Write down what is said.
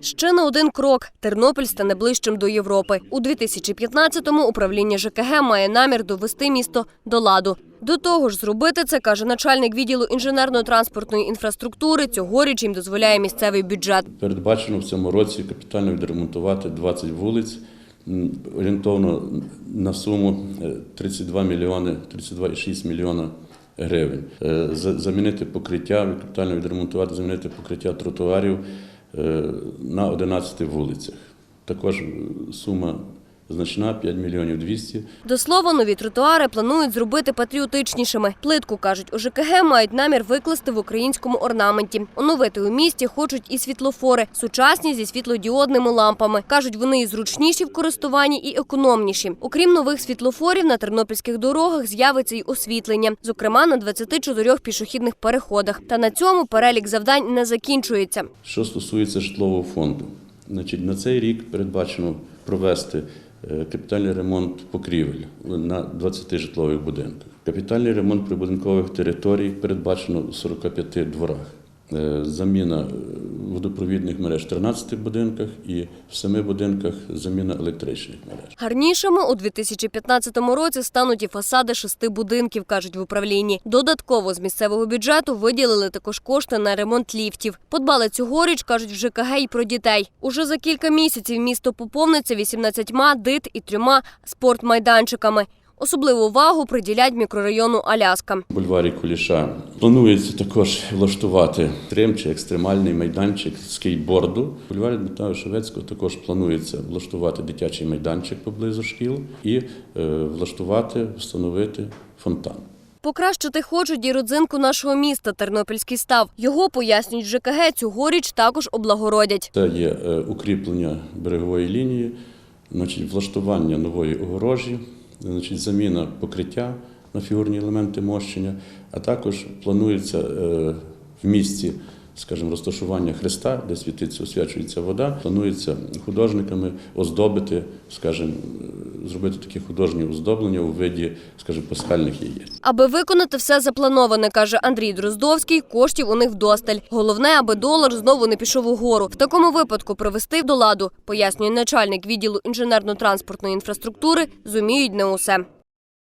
Ще на один крок Тернопіль стане ближчим до Європи. У 2015-му управління ЖКГ має намір довести місто до ладу. До того ж, зробити це каже начальник відділу інженерно-транспортної інфраструктури. Цьогоріч їм дозволяє місцевий бюджет. Передбачено в цьому році капітально відремонтувати 20 вулиць орієнтовно на суму е, 32 мільйони 32,6 мільйона гривень. Е, за- Замінити покриття, капітально відремонтувати, замінити покриття тротуарів е, на 11 вулицях. Також е, сума значна 5 мільйонів 200. До слова, нові тротуари планують зробити патріотичнішими. Плитку кажуть, у ЖКГ мають намір викласти в українському орнаменті. Оновити у місті хочуть і світлофори, сучасні зі світлодіодними лампами. кажуть, вони і зручніші в користуванні, і економніші. Окрім нових світлофорів, на тернопільських дорогах з'явиться й освітлення, зокрема на 24 пішохідних переходах. Та на цьому перелік завдань не закінчується. Що стосується житлового фонду, значить, на цей рік передбачено провести капітальний ремонт покрівель на 20 житлових будинках. Капітальний ремонт прибудинкових територій передбачено у 45 дворах. Е, Заміна е, водопровідних мереж в 13 будинках і в 7 будинках заміна електричних мереж. Гарнішими у 2015 році стануть і фасади шести будинків, кажуть в управлінні. Додатково з місцевого бюджету виділили також кошти на ремонт ліфтів. Подбали цьогоріч, кажуть в ЖКГ і про дітей. Уже за кілька місяців місто поповниться 18 дит і трьома спортмайданчиками. Особливу увагу приділять мікрорайону Аляска. В бульварі Куліша планується також влаштувати трим чи екстремальний майданчик скейтборду. Бульварі Дмитра Шовецького також планується влаштувати дитячий майданчик поблизу шкіл і е, влаштувати, встановити фонтан. Покращити хочуть і родзинку нашого міста Тернопільський став. Його пояснюють ЖКГ цьогоріч також облагородять. Це є е, укріплення берегової лінії, значить, влаштування нової огорожі, значить, заміна покриття на фігурні елементи мощення, а також планується е, в місці, скажімо, розташування хреста, де світиться, освячується вода. Планується художниками оздобити, скажімо, зробити такі художні оздоблення у виді, скажімо, пасхальних яєць. Аби виконати все заплановане, каже Андрій Дроздовський, коштів у них вдосталь. Головне, аби долар знову не пішов угору. В такому випадку привести до ладу, пояснює начальник відділу інженерно-транспортної інфраструктури, зуміють не усе.